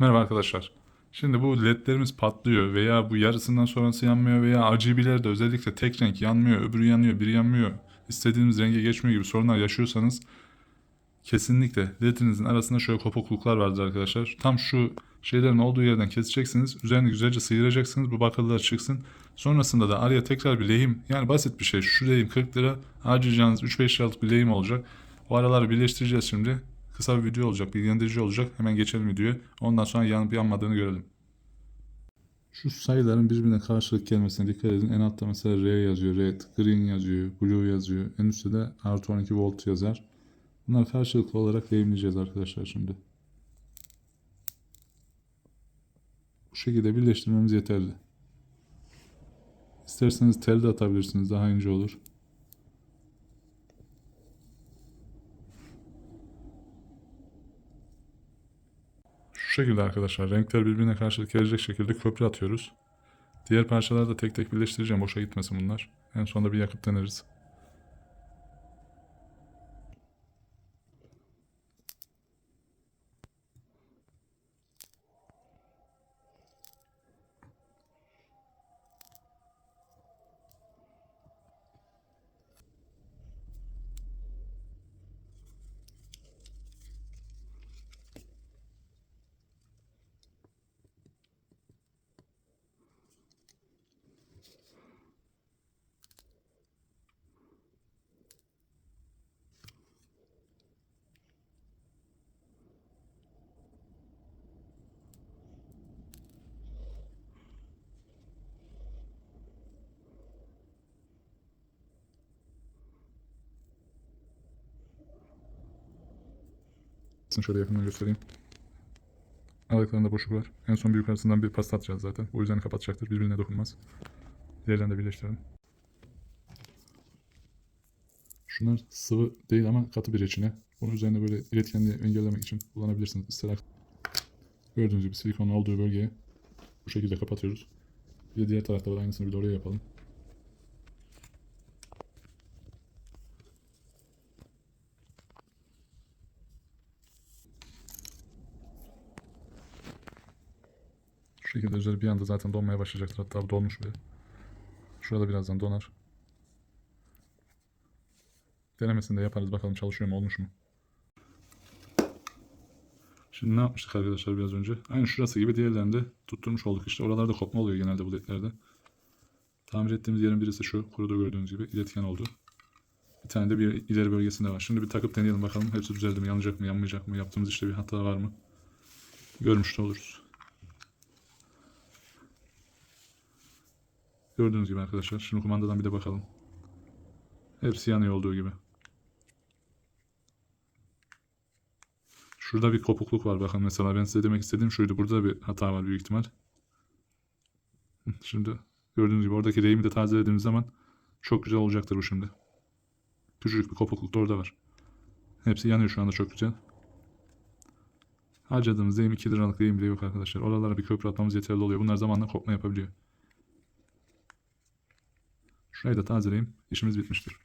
Merhaba arkadaşlar. Şimdi bu ledlerimiz patlıyor veya bu yarısından sonrası yanmıyor veya RGB'lerde özellikle tek renk yanmıyor, öbürü yanıyor, biri yanmıyor. İstediğiniz renge geçmiyor gibi sorunlar yaşıyorsanız kesinlikle ledinizin arasında şöyle kopukluklar vardır arkadaşlar. Tam şu şeylerin olduğu yerden keseceksiniz. Üzerini güzelce sıyıracaksınız. Bu bakırlar çıksın. Sonrasında da araya tekrar bir lehim yani basit bir şey. Şu lehim 40 lira. Harcayacağınız 3-5 liralık bir lehim olacak. O araları birleştireceğiz şimdi. Kısa bir video olacak, bilgilendirici olacak. Hemen geçelim videoya. Ondan sonra yanıp yanmadığını görelim. Şu sayıların birbirine karşılık gelmesine dikkat edin. En altta mesela R yazıyor, red, green yazıyor, blue yazıyor. En üstte de artı 12 volt yazar. Bunları karşılıklı olarak lehimleyeceğiz arkadaşlar şimdi. Bu şekilde birleştirmemiz yeterli. İsterseniz tel de atabilirsiniz. Daha ince olur. Şekilde arkadaşlar renkler birbirine karşılık gelecek şekilde köprü atıyoruz. Diğer parçaları da tek tek birleştireceğim. Boşa gitmesin bunlar. En sonunda bir yakıt deneriz. Şöyle yakından göstereyim. Aralıklarında boşluk var. En son bir yukarısından bir pasta atacağız zaten. O yüzden kapatacaktır. Birbirine dokunmaz. Diğerlerini de birleştirelim. Şunlar sıvı değil ama katı bir reçine. Bunun üzerine böyle iletkenliği engellemek için kullanabilirsiniz. İster Gördüğünüz gibi silikonun olduğu bölgeye bu şekilde kapatıyoruz. Bir de diğer tarafta var aynısını bir de oraya yapalım. Şekilde üzeri bir anda zaten donmaya başlayacaktır. Hatta donmuş bile. Şurada birazdan donar. Denemesini de yaparız bakalım çalışıyor mu olmuş mu. Şimdi ne yapmıştık arkadaşlar biraz önce? Aynı şurası gibi diğerlerinde tutturmuş olduk işte. Oralarda kopma oluyor genelde bu ledlerde. Tamir ettiğimiz yerin birisi şu. Kuruda gördüğünüz gibi iletken oldu. Bir tane de bir ileri bölgesinde var. Şimdi bir takıp deneyelim bakalım. Hepsi düzeldi mi? Yanacak mı? Yanmayacak mı? Yaptığımız işte bir hata var mı? Görmüş de oluruz. Gördüğünüz gibi arkadaşlar. Şimdi kumandadan bir de bakalım. Hepsi yanıyor olduğu gibi. Şurada bir kopukluk var bakın mesela ben size demek istediğim şuydu. Burada bir hata var büyük ihtimal. Şimdi gördüğünüz gibi oradaki reyimi de tazelediğimiz zaman çok güzel olacaktır bu şimdi. Küçücük bir kopukluk da orada var. Hepsi yanıyor şu anda çok güzel. Harcadığımız reyim 2 liralık reyim bile yok arkadaşlar. Oralara bir köprü atmamız yeterli oluyor. Bunlar zamanla kopma yapabiliyor. Şurayı da tazeleyeyim. İşimiz bitmiştir.